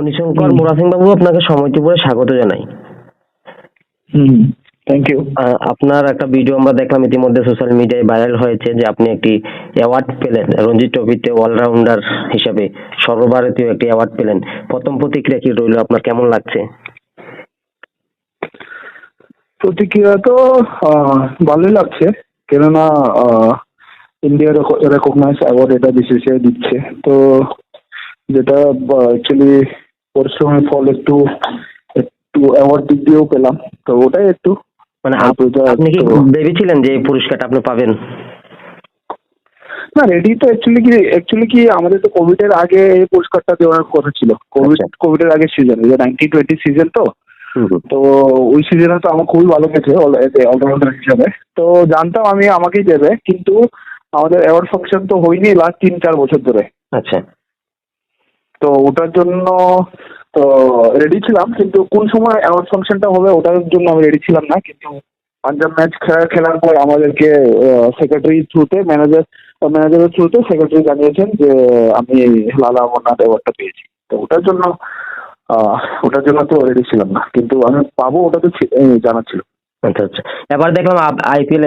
মণিশঙ্কর মুরা সিং বাবু আপনাকে সময় ত্রিপুরা স্বাগত জানাই। হুম থ্যাংক ইউ আপনার একটা ভিডিও আমরা দেখলাম ইতিমধ্যে সোশ্যাল মিডিয়ায় ভাইরাল হয়েছে যে আপনি একটি অ্যাওয়ার্ড পেলেন রঞ্জি ট্রফিতে অলরাউন্ডার হিসাবে সর্বভারতীয় একটি অ্যাওয়ার্ড পেলেন। প্রথম প্রতিক্রিয়া কি রইল? আপনার কেমন লাগছে? প্রতিক্রিয়া তো ভালোই লাগছে। কেননা ইন্ডিয়া রেকগনাইজ অ্যাওয়ার্ড এটা বিসিসিআই দিচ্ছে। তো যেটা অ্যাকচুয়ালি পরিশ্রমের ফল একটু একটু অ্যাওয়ার্ড দিক দিয়েও পেলাম। তো ওটাই একটু মানে আপনি কি ভেবেছিলেন যে এই পুরস্কারটা আপনি পাবেন? না রেডি তো অ্যাকচুয়ালি কি অ্যাকচুয়ালি কি আমাদের তো কোভিড এর আগে এই পুরস্কারটা দেওয়ার কথা ছিল। কোভিড আচ্ছা। কোভিড এর আগে সিজন যে নাইনটিন টোয়েন্টি সিজন তো। তো ওই সিজনে তো আমার খুবই ভালো গেছে অলরাউন্ডার হিসাবে। তো জানতাম আমি আমাকেই দেবে কিন্তু আমাদের অ্যাওয়ার্ড ফাংশন তো হয়নি লাস্ট তিন চার বছর ধরে। আচ্ছা। তো ওটার জন্য, তো রেডি ছিলাম, কিন্তু কোন সময় অ্যাওয়ার্ড ফাংশনটা হবে ওটার জন্য আমি রেডি ছিলাম না, কিন্তু পাঞ্জাব ম্যাচ খেলা খেলার পর আমাদেরকে সেক্রেটারি থ্রুতে ম্যানেজার ম্যানেজারের থ্রুতে সেক্রেটারি জানিয়েছেন যে, আমি লালা অমরনাথ অ্যাওয়ার্ডটা পেয়েছি। তো ওটার জন্য ওটার জন্য তো রেডি ছিলাম না, কিন্তু আমি পাবো ওটা তো জানা ছিল। আচ্ছা আচ্ছা। এবার দেখলাম আইপিএল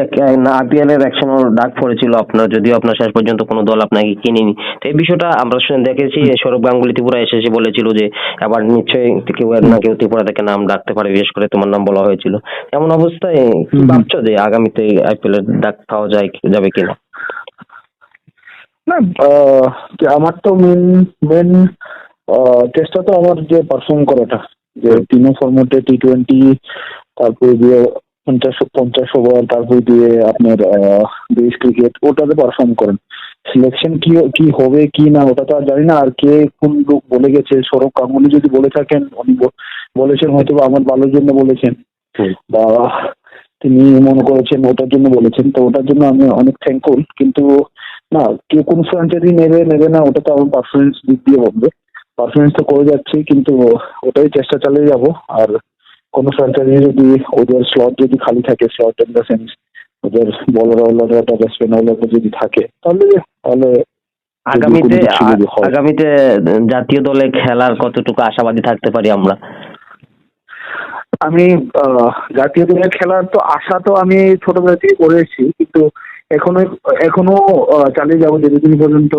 আইপিএল এর একশনও ডাক পড়েছিল আপনার যদিও আপনার শেষ পর্যন্ত কোনো দল আপনাকে কিনেনি। তো এই বিষয়টা আমরা শুনে দেখেছি সৌরভ গাঙ্গুলি ত্রিপুরা এসে এসে বলেছিল যে এবার নিশ্চয়ই কেউ না কেউ ত্রিপুরা থেকে নাম ডাকতে পারে বিশেষ করে তোমার নাম বলা হয়েছিল। এমন অবস্থায় ভাবছ যে আগামীতে আইপিএল এর ডাক পাওয়া যায় যাবে কিনা? না আমার তো মেন মেন চেষ্টা তো আমার যে পারফর্ম করাটা যে তিনও ফর্মেটে টি টোয়েন্টি তারপরে দিয়ে পঞ্চাশ পঞ্চাশ ওভার তারপরে দিয়ে আপনার দেশ ক্রিকেট ওটাতে পারফর্ম করেন। সিলেকশন কি কি হবে কি না ওটা তো আর জানি না। আর কে কোন লোক বলে গেছে? সৌরভ গাঙ্গুলি যদি বলে থাকেন উনি বলেছেন হয়তো আমার ভালোর জন্য বলেছেন। বা তিনি মনে করেছেন ওটার জন্য বলেছেন। তো ওটার জন্য আমি অনেক থ্যাঙ্কফুল কিন্তু না কে কোন ফ্র্যাঞ্চাইজি নেবে নেবে না ওটা তো আমার পারফরমেন্স দিক দিয়ে বলবে পারফরমেন্স তো করে যাচ্ছি কিন্তু ওটাই চেষ্টা চালিয়ে যাব। আর কোনো ফ্র্যাঞ্চাইজি যদি ওদের স্লট যদি খালি থাকে স্লট ইন দ্য সেন্স ওদের বলার ওলার একটা ব্যাটসম্যান যদি থাকে তাহলে তাহলে আগামীতে। আগামীতে জাতীয় দলে খেলার কতটুকু আশাবাদী থাকতে পারি আমরা? আমি জাতীয় দলের খেলার তো আশা তো আমি ছোটবেলা থেকে করে এসেছি কিন্তু এখনও এখনও চালিয়ে যাব যতদিন পর্যন্ত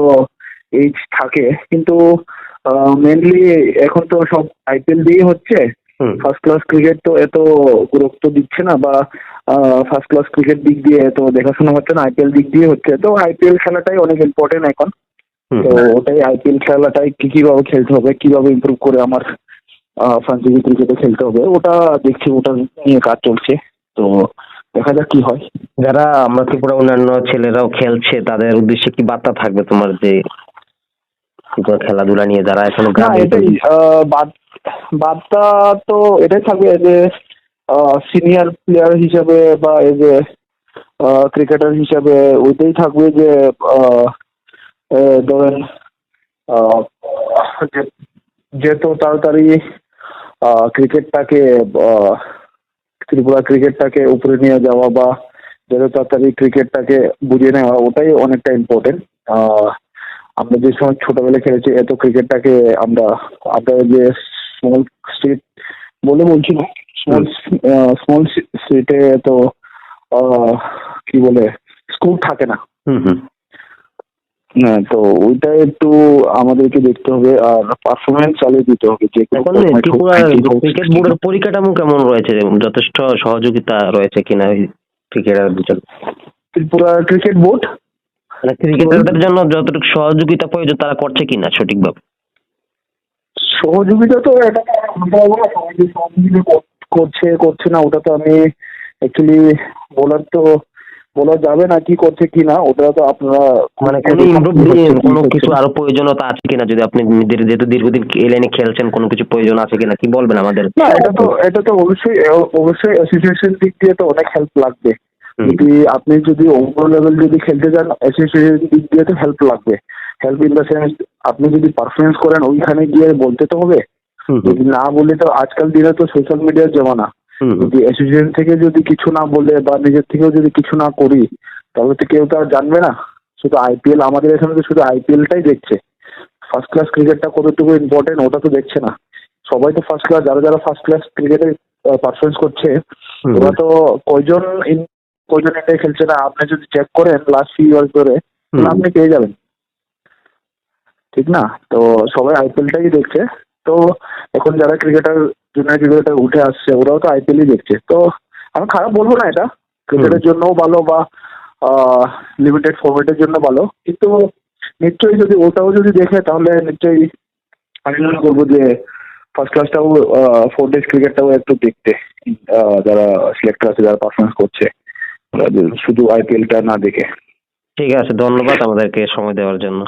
এইজ থাকে। কিন্তু মেনলি এখন তো সব আইপিএল দিয়েই হচ্ছে। ফার্স্ট ক্লাস ক্রিকেট তো এত গুরুত্ব দিচ্ছে না বা ফার্স্ট ক্লাস ক্রিকেট দিক দিয়ে এত দেখাশোনা হচ্ছে না আইপিএল দিক দিয়ে হচ্ছে। তো আইপিএল খেলাটাই অনেক ইম্পর্টেন্ট এখন। তো ওটাই আইপিএল খেলাটাই কি কীভাবে খেলতে হবে কীভাবে ইমপ্রুভ করে আমার ফ্রান্সাইজি ক্রিকেটে খেলতে হবে ওটা দেখছি ওটা নিয়ে কাজ চলছে। তো দেখা যাক কি হয়। যারা আমরা ত্রিপুরা অন্যান্য ছেলেরাও খেলছে তাদের উদ্দেশ্যে কি বার্তা থাকবে তোমার যে খেলাধুলা নিয়ে যারা এখনও গ্রামে এটাই আহ, বাদ- বার্তা তো এটাই থাকবে যে সিনিয়র প্লেয়ার হিসাবে বা এই যে ক্রিকেটার হিসাবে ওইটাই থাকবে যে ধরেন আহ, যে- যত তাড়াতাড়ি ক্রিকেটটাকে ত্রিপুরা ক্রিকেটটাকে উপরে নিয়ে যাওয়া বা যত তাড়াতাড়ি ক্রিকেটটাকে বুঝিয়ে নেওয়া ওটাই অনেকটা ইম্পর্টেন্ট আমরা যে সময় ছোটবেলায় খেলেছি এত ক্রিকেটটাকে আমরা আমরা যে স্মল স্টেট বলে বলছি না স্মল স্মল স্টেটে তো কি বলে স্কুল থাকে না। হুম হুম। হ্যাঁ তো ওইটা একটু আমাদেরকে দেখতে হবে আর পারফরমেন্স চালিয়ে দিতে হবে যে ক্রিকেট বোর্ডের পরিকাঠামো কেমন রয়েছে? যথেষ্ট সহযোগিতা রয়েছে কিনা ওই ক্রিকেটারদের জন্য ত্রিপুরা ক্রিকেট বোর্ড মানে ক্রিকেটারদের জন্য যতটুকু সহযোগিতা প্রয়োজন তারা করছে কিনা সঠিকভাবে? সহযোগিতা তো এটা সহযোগিতা করছে করছে না ওটা তো আমি অ্যাকচুয়ালি বলার তো বলা যাবে না কি করছে কি না ওটা তো আপনারা মানে কোনো ইমপ্রুভ কোনো কিছু আরও প্রয়োজনীয়তা আছে কিনা যদি আপনি যেহেতু দীর্ঘদিন এই লাইনে খেলছেন কোনো কিছু প্রয়োজন আছে কিনা কি বলবেন আমাদের? না এটা তো এটা তো অবশ্যই অবশ্যই অ্যাসোসিয়েশন দিক দিয়ে তো অনেক হেল্প লাগবে। যদি আপনি যদি ওভার লেভেল যদি খেলতে যান অ্যাসোসিয়েশন দিক দিয়ে তো হেল্প লাগবে। হেল্প ইন দ্য সেন্স আপনি যদি পারফরমেন্স করেন ওইখানে গিয়ে বলতে তো হবে। যদি না বলে তো আজকাল দিনে তো সোশ্যাল মিডিয়ার জমানা। যদি অ্যাসোসিয়েশন থেকে যদি কিছু না বলে বা নিজের থেকেও যদি কিছু না করি তাহলে তো কেউ তো আর জানবে না। শুধু আইপিএল আমাদের এখানে তো শুধু আইপিএলটাই দেখছে। ফার্স্ট ক্লাস ক্রিকেটটা কতটুকু ইম্পর্টেন্ট ওটা তো দেখছে না। সবাই তো ফার্স্ট ক্লাস যারা যারা ফার্স্ট ক্লাস ক্রিকেটে পারফরমেন্স করছে ওরা তো কয়জন কয়জন এটাই খেলছে না আপনি যদি চেক করেন লাস্ট ফিউ ইয়ার্স ধরে আপনি পেয়ে যাবেন। ঠিক না? তো সবাই আইপিএলটাই দেখছে। তো এখন যারা ক্রিকেটার জুনিয়র ক্রিকেটার উঠে আসছে, ওরাও তো আইপিএলই দেখছে। তো আমি খারাপ বলব না এটা। ক্রিকেটের জন্যও ভালো বা লিমিটেড ফরম্যাটের জন্য ভালো। কিন্তু নিশ্চয়ই যদি ওটাও যদি দেখে, তাহলে নিশ্চয়ই আমি মনে করব যে ফার্স্ট ক্লাসটাও ফোর ডেজ ক্রিকেটটাও একটু দেখতে। যারা সিলেক্টর আছে, যারা পারফরমেন্স করছে শুধু আইপিএলটা না দেখে। ঠিক আছে, ধন্যবাদ আমাদেরকে সময় দেওয়ার জন্য।